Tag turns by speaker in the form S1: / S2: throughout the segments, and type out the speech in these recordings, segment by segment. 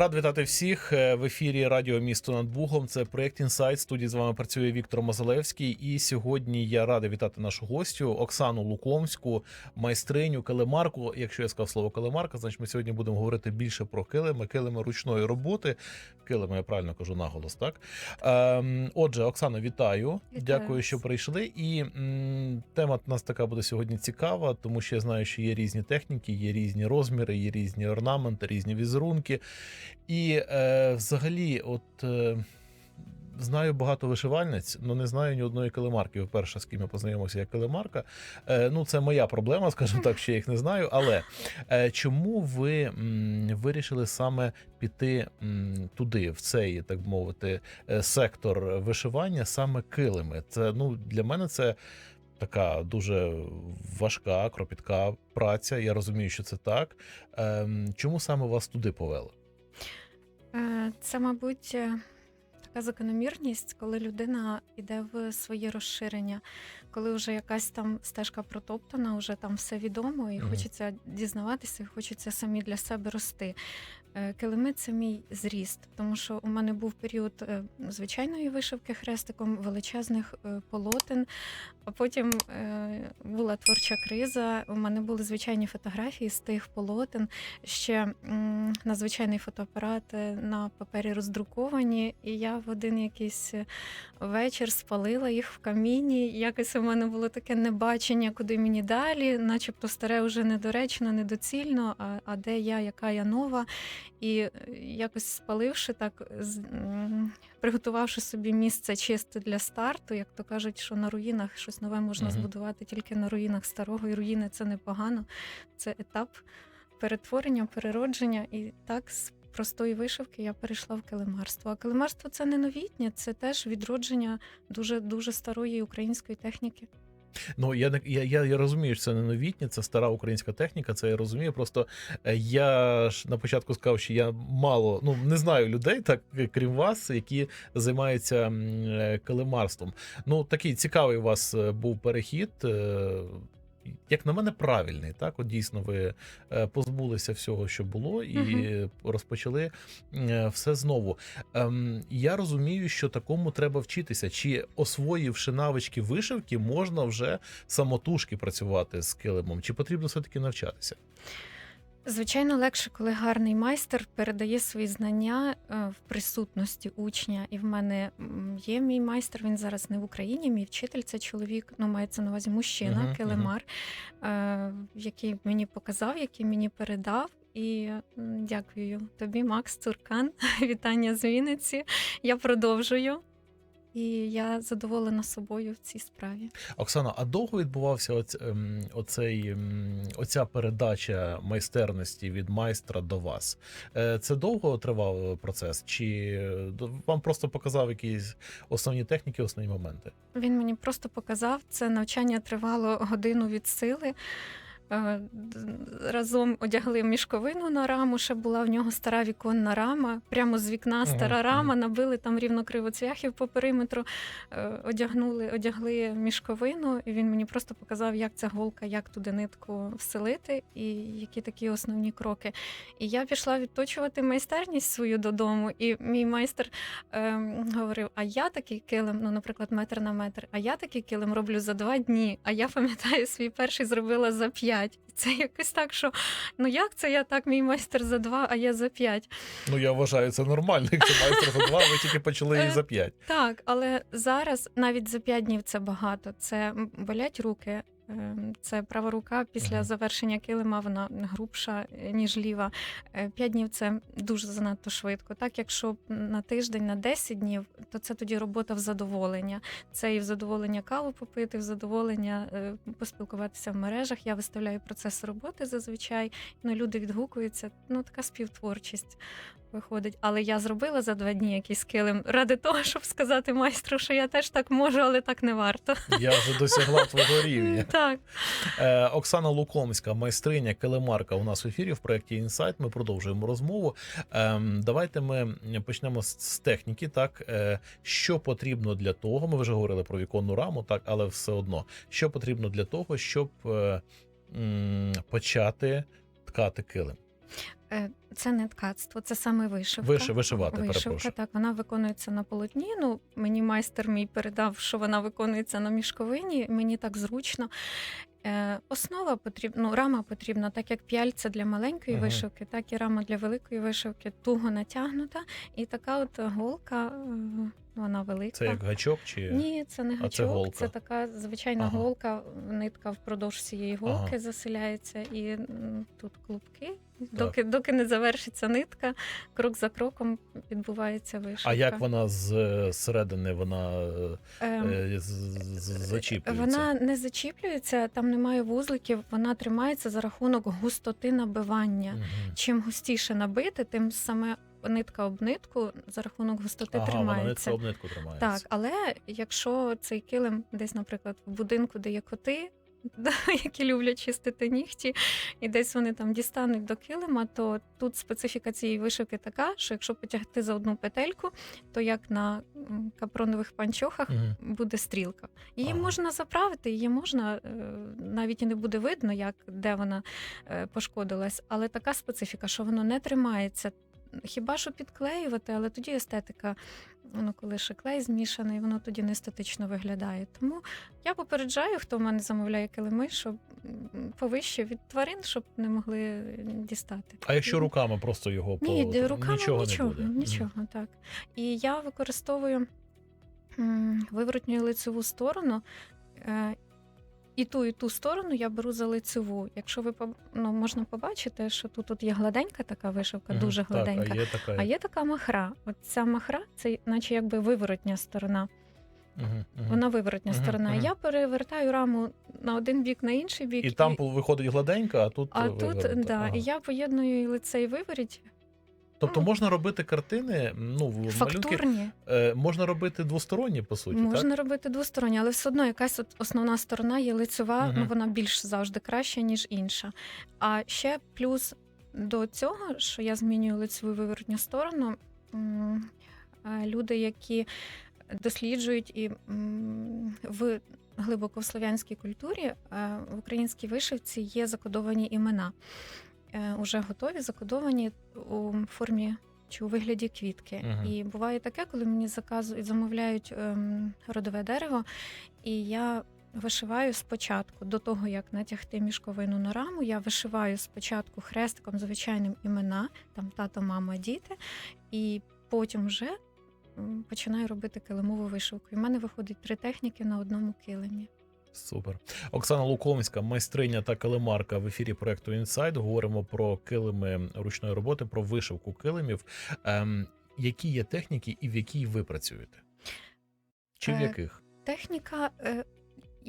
S1: Рад вітати всіх Е, в ефірі Радіо Місто над Бугом. Це проєкт Інсайт. Студії з вами працює Віктор Мозалевський. І сьогодні я радий вітати нашу гостю Оксану Лукомську, майстриню килимарку. Якщо я сказав слово килимарка, значить ми сьогодні будемо говорити більше про килими, килими ручної роботи. Килими, я правильно кажу наголос, так? Ем, отже, Оксана, вітаю.
S2: Вітаю
S1: Дякую, що прийшли. І м, тема у нас така буде сьогодні цікава, тому що я знаю, що є різні техніки, є різні розміри, є різні орнаменти, різні візерунки. І е, взагалі, от. Е, Знаю багато вишивальниць, але не знаю ні одної килимарки. Вперше з ким я познайомився як килимарка. Е, ну, це моя проблема, скажімо так, що я їх не знаю. Але е, чому ви вирішили саме піти туди, в цей, так мовити, е, сектор вишивання, саме килими? Це ну для мене це така дуже важка, кропітка праця. Я розумію, що це так. Ем, чому саме вас туди повело?
S2: Е, Це, мабуть, е, така закономірність, коли людина йде в своє розширення, коли вже якась там стежка протоптана, вже там все відомо, і
S1: Мгм.
S2: хочеться дізнаватися, і хочеться самі для себе рости. Е, Килими це мій зріст, тому що у мене був період е, звичайної вишивки хрестиком, величезних е, полотен. А потім була творча криза. У мене були звичайні фотографії з тих полотен. Ще на звичайний фотоапарат на папері роздруковані. І я в один якийсь вечір спалила їх в каміні. Якось у мене було таке небачення, куди мені далі, начебто старе вже недоречно, недоцільно. А, а де я, яка я нова? І е, якось спаливши так, з- приготувавши собі місце чисте для старту, як то кажуть, що на руїнах щось нове можна
S1: Мгм.
S2: збудувати тільки на руїнах старого, і руїни це непогано. Це етап перетворення, переродження. І так простої вишивки я перейшла в килимарство. А килимарство це не новітнє, це теж відродження дуже дуже старої української техніки.
S1: Ну я я, я, я розумію, що це не новітнє, це стара українська техніка. Це я розумію. Просто е, я ж на початку сказав, що я мало ну не знаю людей, так крім вас, які займаються е, килимарством. Ну такий цікавий у вас е, був перехід. Як на мене, правильний, так от дійсно ви е, позбулися всього, що було, і
S2: угу.
S1: розпочали е, все знову. Ем, я розумію, що такому треба вчитися. Чи освоївши навички вишивки, можна вже самотужки працювати з килимом? Чи потрібно все-таки навчатися?
S2: Звичайно, легше, коли гарний майстер передає свої знання е, в присутності учня. І в мене є мій майстер. Він зараз не в Україні. Мій вчитель це чоловік. Ну мається на увазі мужчина,
S1: мгм.
S2: килимар, е, який мені показав, який мені передав. І дякую тобі, Макс Цуркан. Вітання з Вінниці. Я продовжую. І я задоволена собою в цій справі.
S1: Оксана, а довго відбувався оць, ем, оцей, ем, оця передача майстерності від майстра до вас? Е, Це довго тривав процес? Чи е, вам просто показав якісь основні техніки, основні моменти?
S2: Він мені просто показав, це навчання тривало годину від сили. Е, Разом одягли мішковину на раму, ще була в нього стара віконна рама. Прямо з вікна стара рама, набили там рівно кривоцвяхів по периметру, е, одягнули, одягли мішковину, і він мені просто показав, як ця голка, як туди нитку вселити, і які такі основні кроки. І я пішла відточувати майстерність свою додому, і мій майстер ем, говорив: а я такий килим, ну, наприклад, метр на метр, а я такий килим роблю за два дні. А я пам'ятаю, свій перший зробила за п'ять. Це якось так, що ну як це я так, мій майстер за два, а я за п'ять.
S1: Ну я вважаю, це нормально. Якщо майстер за два, ви тільки почали її за п'ять.
S2: Так, але зараз навіть за п'ять днів це багато. Це болять руки. Ем, Це права рука після завершення килима, вона грубша е, ніж ліва. Е, П'ять днів це дуже занадто швидко. Так, якщо на тиждень, на 10 днів, то це тоді робота в задоволення. Це і в задоволення каву попити, в задоволення е, поспілкуватися в мережах. Я виставляю процес роботи зазвичай. Ну, люди відгукуються. Ну, така співтворчість виходить. Але я зробила за два дні якийсь килим ради того, щоб сказати майстру, що я теж так можу, але так не варто.
S1: Я вже досягла твого рівня.
S2: Так.
S1: Е, Оксана Лукомська, майстриня Келемарка, у нас в ефірі в проєкті Інсайт. Ми продовжуємо розмову. Ем, Давайте ми почнемо з, з техніки. Так, Е, що потрібно для того? Ми вже говорили про віконну раму, так, але все одно, що потрібно для того, щоб е, м, почати ткати килим?
S2: Е, Це не ткацтво, це саме вишивка.
S1: Виши- вишивати,
S2: Вишивка,
S1: перепрошую.
S2: так, вона виконується на полотні. Ну, мені майстер мій передав, що вона виконується на мішковині. Мені так зручно. Е, основа потрібна, ну, рама потрібна, так як п'яльця для маленької
S1: Мгм.
S2: вишивки, так і рама для великої вишивки туго натягнута. І така от голка, е, вона велика.
S1: Це як гачок чи
S2: Ні, це не
S1: це
S2: гачок, це,
S1: голка?
S2: така звичайна
S1: Ага.
S2: голка, нитка впродовж цієї голки
S1: Ага.
S2: заселяється, і тут клубки. Доки, доки не завершиться нитка, крок за кроком відбувається вишивка.
S1: а як вона з середини вона
S2: Ем,
S1: е, з- з- зачіплюється?
S2: Вона не зачіплюється, там немає вузликів, вона тримається за рахунок густоти набивання.
S1: Мгм.
S2: Чим густіше набити, тим саме нитка об нитку за рахунок густоти
S1: Ага, вона нитка
S2: тримається.
S1: об нитку тримається.
S2: Так, але якщо цей килим десь, наприклад, в будинку, де є коти, да, які люблять чистити нігті, і десь вони там дістануть до килима, то тут специфіка цієї вишивки така, що якщо потягти за одну петельку, то як на капронових панчохах
S1: Мгм.
S2: буде стрілка. Її
S1: Ага.
S2: можна заправити, її можна е, навіть і не буде видно, як де вона е, пошкодилась, але така специфіка, що воно не тримається. Хіба що підклеювати, але тоді естетика, ну коли ще клей змішаний, воно тоді не естетично виглядає. Тому я попереджаю, хто в мене замовляє килими, щоб повище від тварин, щоб не могли дістати.
S1: А якщо руками просто його
S2: Ні,
S1: по...
S2: руками
S1: нічого,
S2: нічого,
S1: не буде.
S2: Нічого, так. І я використовую виворотню лицеву сторону. І ту, і ту сторону я беру за лицеву. Якщо ви ну, можна побачити, що тут, тут є гладенька така вишивка,
S1: Мгм.
S2: дуже гладенька.
S1: Так, а є така.
S2: А є така махра. От ця махра, це наче якби виворотня сторона.
S1: Мгм.
S2: Вона виворотня
S1: Мгм,
S2: сторона.
S1: мгм.
S2: Я перевертаю раму на один бік, на інший бік.
S1: І там виходить гладенька, а тут
S2: а тут да,
S1: Ага.
S2: і я поєдную і лице і виворіть
S1: Тобто можна робити картини, ну в малюнки
S2: фактурні.
S1: е, можна робити двосторонні, по суті,
S2: Можна
S1: так?
S2: робити двосторонні, але все одно якась от основна сторона є лицева,
S1: Мгм.
S2: ну вона більш завжди краща, ніж інша. А ще плюс до цього, що я змінюю лицеву виворотню сторону, е, люди, які досліджують і в глибоко в слов'янській культурі е, в українській вишивці є закодовані імена. Е, Уже готові, закодовані у формі чи у вигляді квітки.
S1: Мгм.
S2: І буває таке, коли мені заказують, замовляють ем, родове дерево, і я вишиваю спочатку, до того як натягти мішковину на раму, я вишиваю спочатку хрестиком звичайним імена, там тато, мама, діти, і потім вже починаю робити килимову вишивку. І в мене виходить три техніки на одному килимі.
S1: Супер. Оксана Луковська, майстриня та килимарка в ефірі проекту Інсайд. Говоримо про килими ручної роботи, про вишивку килимів. Ем, які є техніки і в якій ви працюєте? Чи в
S2: Е,
S1: яких?
S2: Техніка, е,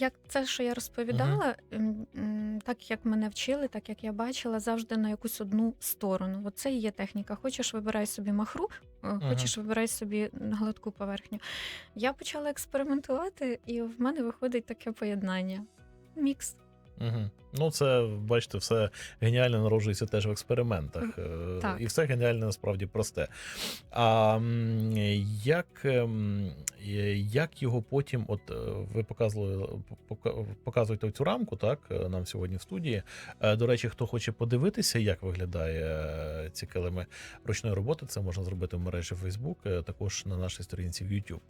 S2: як це, що я розповідала, м, так як мене вчили, так як я бачила, завжди на якусь одну сторону. Оце і є техніка. Хочеш, вибирай собі махру, е, хочеш, вибирай собі гладку поверхню. Я почала експериментувати, і в мене виходить таке поєднання. Мікс.
S1: Угу. Ну, це бачите, все геніально народжується теж в експериментах. Е,
S2: так.
S1: І все геніальне насправді просте. А як, ем, е, як його потім, от е, ви показували, пока- показуєте цю рамку, так, нам сьогодні в студії. До речі, хто хоче подивитися, як виглядає ці килими ручної роботи, це можна зробити в мережі Facebook, також на нашій сторінці в YouTube.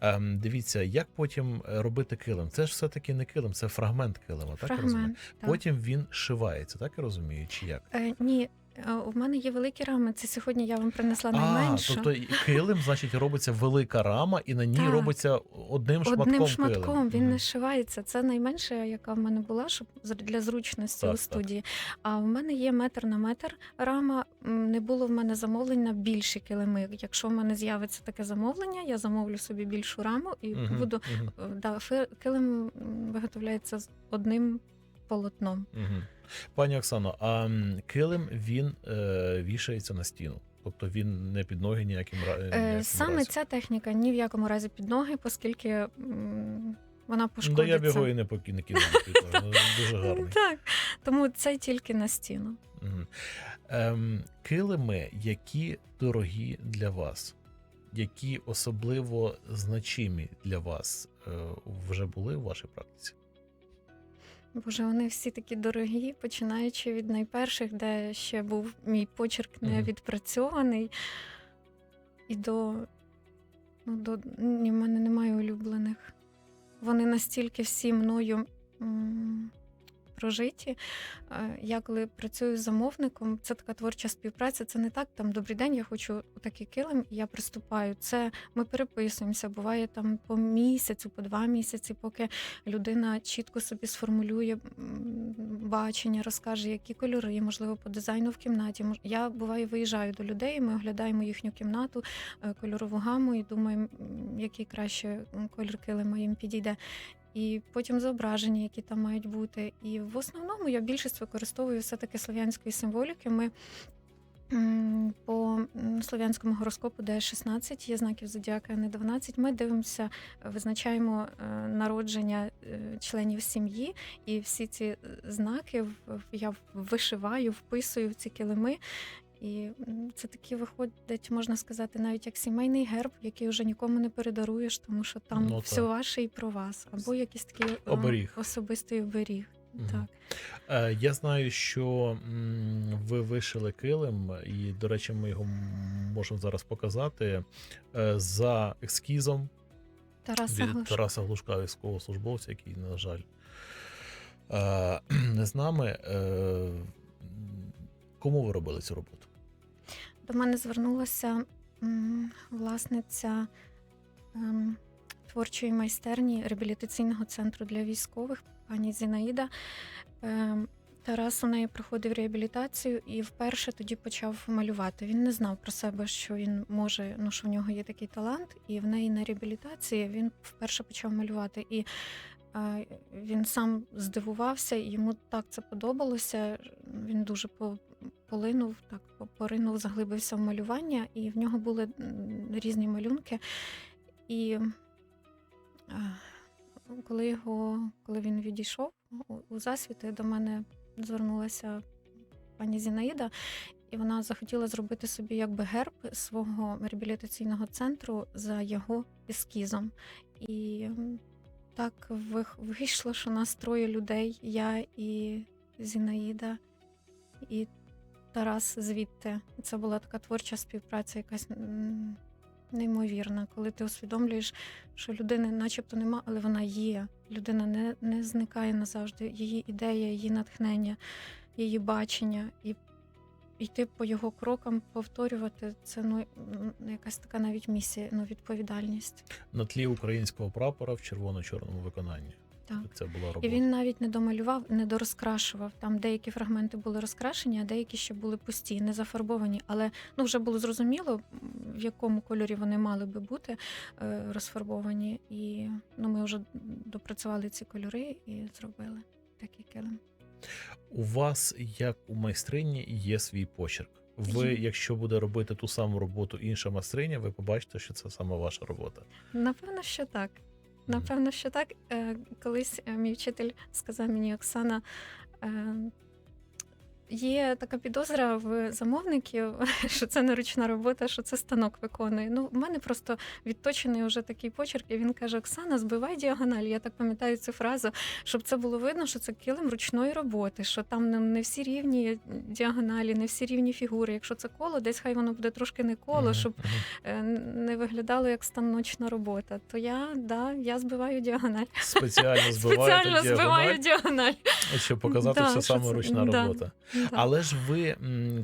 S1: Ем, Дивіться, як потім робити килим. Це ж все-таки не килим, це фрагмент килима, так я розумію?
S2: Так.
S1: Потім він шивається, так я розумію, чи як?
S2: Е, ні, е, у мене є великі рами. Це сьогодні я вам принесла найменшу.
S1: А, тобто килим, значить, робиться велика рама, і на ній
S2: Так.
S1: робиться одним шматком.
S2: Одним шматком
S1: килим.
S2: він
S1: Мгм.
S2: не шивається. Це найменша, яка в мене була, щоб для зручності
S1: Так,
S2: у
S1: так.
S2: студії. А в мене є метр на метр рама. Не було в мене замовлень на більші килими. Якщо в мене з'явиться таке замовлення, я замовлю собі більшу раму і
S1: Мгм,
S2: буду е, да, килим виготовляється з одним полотном.
S1: мгм. Пані Оксано, а килим він е, вішається на стіну. Тобто він не під ноги ніяким,
S2: Е,
S1: ніяким
S2: Саме
S1: разом.
S2: ця техніка ні в якому разі під ноги, оскільки м, вона пошкодиться.
S1: я б його і не поки- не кинув під ноги. Ну, Дуже гарний.
S2: Так, тому це тільки на стіну.
S1: Ем, килими, які дорогі для вас, які особливо значимі для вас, е, вже були в вашій практиці?
S2: Боже, вони всі такі дорогі, починаючи від найперших, де ще був мій почерк не відпрацьований. І до. Ну, до ні, в мене немає улюблених. Вони настільки всі мною м, прожиті. Е, Я коли працюю з замовником, це така творча співпраця. Це не так, там добрий день, я хочу такий килим, і я приступаю. Це ми переписуємося. Буває там по місяцю, по два місяці, поки людина чітко собі сформулює бачення, розкаже, які кольори, можливо, по дизайну в кімнаті. Я буває виїжджаю до людей, ми оглядаємо їхню кімнату, е, кольорову гаму і думаємо, який краще м, колір килима їм підійде. І потім зображення, які там мають бути. І в основному я більшість використовую все-таки слов'янської символіки. Ми по слов'янському гороскопу, де 16 є знаків зодіака, а не 12, ми дивимося, визначаємо е, народження е, членів сім'ї, і всі ці е, знаки я вишиваю, вписую в ці килими. І це такі виходить, можна сказати, навіть як сімейний герб, який вже нікому не передаруєш, тому що там
S1: Ну,
S2: все ваше і про вас, або якийсь такий
S1: Оберіг.
S2: особистий оберіг. Так.
S1: Е, Я знаю, що ви вишили килим, і, до речі, ми його можемо зараз показати е, за ескізом
S2: Тараса
S1: від
S2: Глушка.
S1: Тараса Глушка, військовослужбовця, який, на жаль, е, не з нами. Кому ви робили цю роботу?
S2: До мене звернулася власниця ем, творчої майстерні реабілітаційного центру для військових, пані Зінаїда. Ем, Тарас у неї проходив реабілітацію і вперше тоді почав малювати. Він не знав про себе, що він може, ну що в нього є такий талант, і в неї на реабілітації він вперше почав малювати. І він сам здивувався, і йому так це подобалося. Він дуже по- полинув, так по- поринув, заглибився в малювання, і в нього були різні малюнки. І коли його, коли він відійшов у, засвіти, до мене звернулася пані Зінаїда, і вона захотіла зробити собі якби герб свого реабілітаційного центру за його ескізом. І так вийшло, що нас троє людей: я і Зінаїда, і Тарас звідти. Це була така творча співпраця, якась неймовірна, коли ти усвідомлюєш, що людини начебто нема, але вона є. Людина не, не зникає назавжди. Її ідея, її натхнення, її бачення. І йти по його крокам, повторювати це ну, якась така навіть місія, ну, відповідальність.
S1: На тлі українського прапора в червоно-чорному виконанні.
S2: Так.
S1: Це була робота.
S2: І він навіть не домалював, не дорозкрашував. Там деякі фрагменти були розкрашені, а деякі ще були пусті, не зафарбовані. Але ну вже було зрозуміло, в якому кольорі вони мали би бути е, розфарбовані. І ну, ми вже допрацювали ці кольори і зробили такий килим.
S1: У вас, як у майстрині, є свій почерк. Ви, якщо буде робити ту саму роботу інша майстриня, ви побачите, що це саме ваша робота.
S2: Напевно, що так. Напевно, що так. Е, Колись е, мій вчитель сказав мені, Оксана. Є така підозра в замовників, що це не ручна робота, що це станок виконує. Ну, в мене просто відточений вже такий почерк, і він каже: Оксана, збивай діагональ. Я так пам'ятаю цю фразу, щоб це було видно, що це килим ручної роботи, що там не, всі рівні діагоналі, не всі рівні фігури. Якщо це коло, десь хай воно буде трошки не коло, щоб е, не виглядало як станочна робота. То я да, я збиваю діагональ.
S1: спеціально збиваєте
S2: Спеціально збиваю
S1: діагональ,
S2: діагональ.
S1: щоб показати,
S2: Да,
S1: що саме ручна
S2: да.
S1: робота. Але ж ви,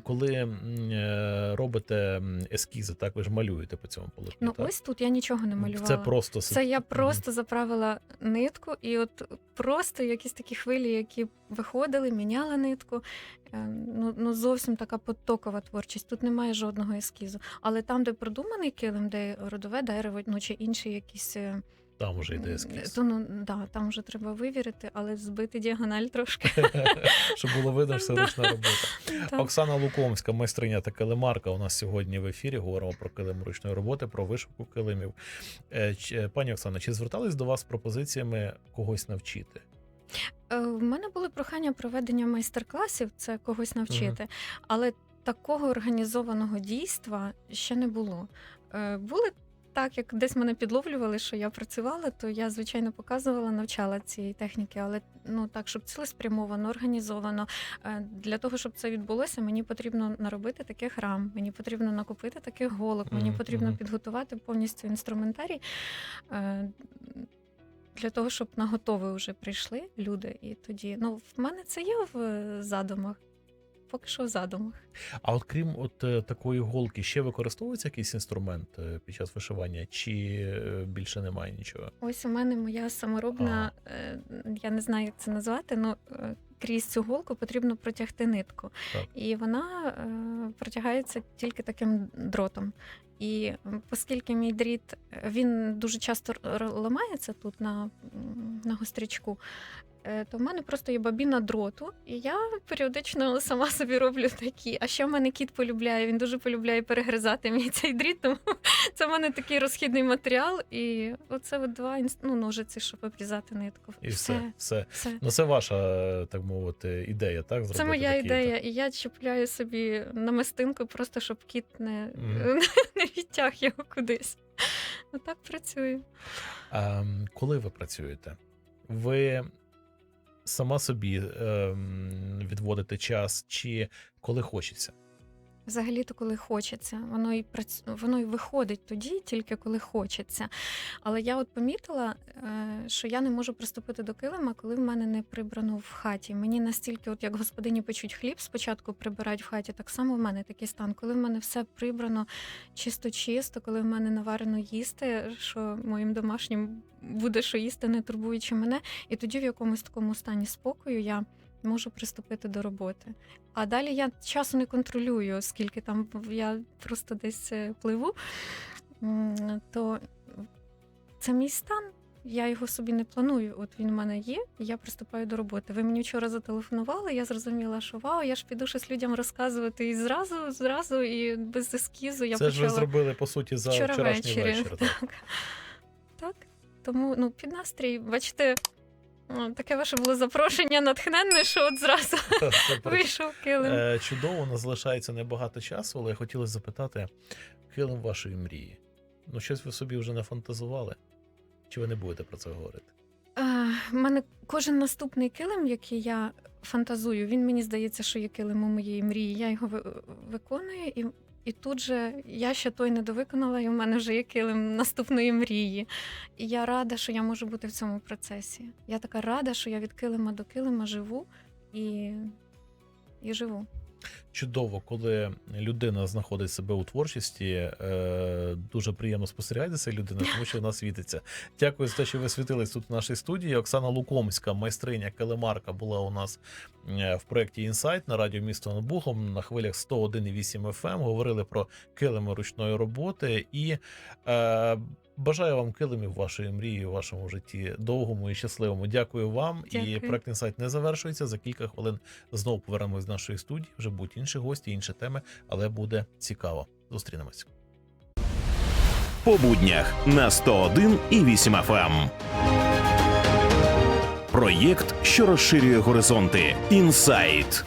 S1: коли е, робите ескізи, так ви ж малюєте по цьому полотні.
S2: Ну
S1: так?
S2: ось тут я нічого не малювала.
S1: Це просто
S2: Це я просто заправила нитку, і от просто якісь такі хвилі, які виходили, міняла нитку. Е, Ну, ну зовсім така потокова творчість. Тут немає жодного ескізу. Але там, де продуманий килим, де родове дерево, ну чи інші якісь. Е,
S1: там вже йде ескіз.
S2: То, ну, да, там вже треба вивірити, але збити діагональ трошки.
S1: Щоб було видно, що це ручна робота. Оксана Лукомська, майстриня та килимарка. У нас сьогодні в ефірі говоримо про килим ручної роботи, про вишивку килимів. Е, Пані Оксана, чи звертались до вас з пропозиціями когось навчити?
S2: Е, В мене були прохання проведення майстер-класів, це когось навчити, але такого організованого дійства ще не було. Е, Були так як десь мене підловлювали, що я працювала, то я звичайно показувала, навчала цієї техніки, але ну так, щоб цілеспрямовано, організовано. Е, Для того, щоб це відбулося, мені потрібно наробити таких рам, мені потрібно накупити таких голок, мені потрібно підготувати повністю інструментарій. е, Для того, щоб на готове вже прийшли люди, і тоді ну в мене це є в е, задумах. Поки що в задумах.
S1: А от крім от е, такої голки, ще використовується якийсь інструмент е, під час вишивання, чи е, більше немає нічого?
S2: Ось у мене моя саморобна, е, я не знаю, як це назвати, але крізь цю голку потрібно протягти нитку.
S1: Так.
S2: І вона протягається тільки таким дротом. І оскільки мій дріт е, він дуже часто ламається тут на, на гострячку, е, то в мене просто є бабіна дроту, і я періодично сама собі роблю такі. А ще в мене кіт полюбляє, він дуже полюбляє перегризати мій цей дріт, тому це в мене такий розхідний матеріал. І оце от два ну, ножиці, щоб обрізати нитку.
S1: І все, все.
S2: все.
S1: Ну, це ваша, так мовити, ідея, так?
S2: Це моя
S1: такий,
S2: ідея, і я чіпляю собі намистинку, просто щоб кіт не,
S1: Мгм.
S2: не відтяг його кудись. Отак працюю.
S1: А, коли ви працюєте? Ви сама собі е, відводите час, чи коли хочеться?
S2: Взагалі-то, коли хочеться, воно і прац... воно і виходить тоді, тільки коли хочеться. Але я от помітила, е, що я не можу приступити до килима, коли в мене не прибрано в хаті. Мені настільки, от як господині печуть хліб, спочатку прибирають в хаті, так само в мене такий стан. Коли в мене все прибрано чисто-чисто, коли в мене наварено їсти, що моїм домашнім буде що їсти, не турбуючи мене, і тоді в якомусь такому стані спокою я. Можу приступити до роботи. А далі я часу не контролюю, скільки там я просто десь е, пливу, то це мій стан. Я його собі не планую. От він в мене є, і я приступаю до роботи. Ви мені вчора зателефонували. Я зрозуміла, що вау, я ж піду щось людям розказувати і зразу, зразу, і без ескізу я
S1: це ж ви зробили, по суті, за
S2: вчора
S1: вчорашній вечір. Так.
S2: Так. Тому ну, під настрій, бачите, таке ваше було запрошення натхненне, що от зразу вийшов килим.
S1: Е, Чудово, у нас залишається небагато часу, але я хотілося запитати килим вашої мрії. Ну, щось ви собі вже не фантазували? Чи ви не будете про це говорити?
S2: У мене кожен наступний килим, який я фантазую, він мені здається, що є килимом моєї мрії. Я його виконую, і, і тут же я ще той не довиконала, і в мене вже є килим наступної мрії. І я рада, що я можу бути в цьому процесі. Я така рада, що я від килима до килима живу і, і живу.
S1: Чудово, коли людина знаходить себе у творчості, е, дуже приємно спостерігати за людиною, тому що вона світиться. Дякую за те, що ви світились тут в нашій студії. Оксана Лукомська, майстриня Келемарка, була у нас е, в проєкті Інсайт на радіо місто над Бухом на хвилях 101,8 FM. Говорили про килими ручної роботи і е, бажаю вам килимів вашої мрії у вашому житті довгому і щасливому. Дякую вам. І
S2: Дякую.
S1: проект Інсайт не завершується. За кілька хвилин знову повернемось з нашої студії. Вже будуть інші гості, інші теми, але буде цікаво. Зустрінемось.
S3: по буднях на 101 і 8 FM. Проєкт, що розширює горизонти. Інсайт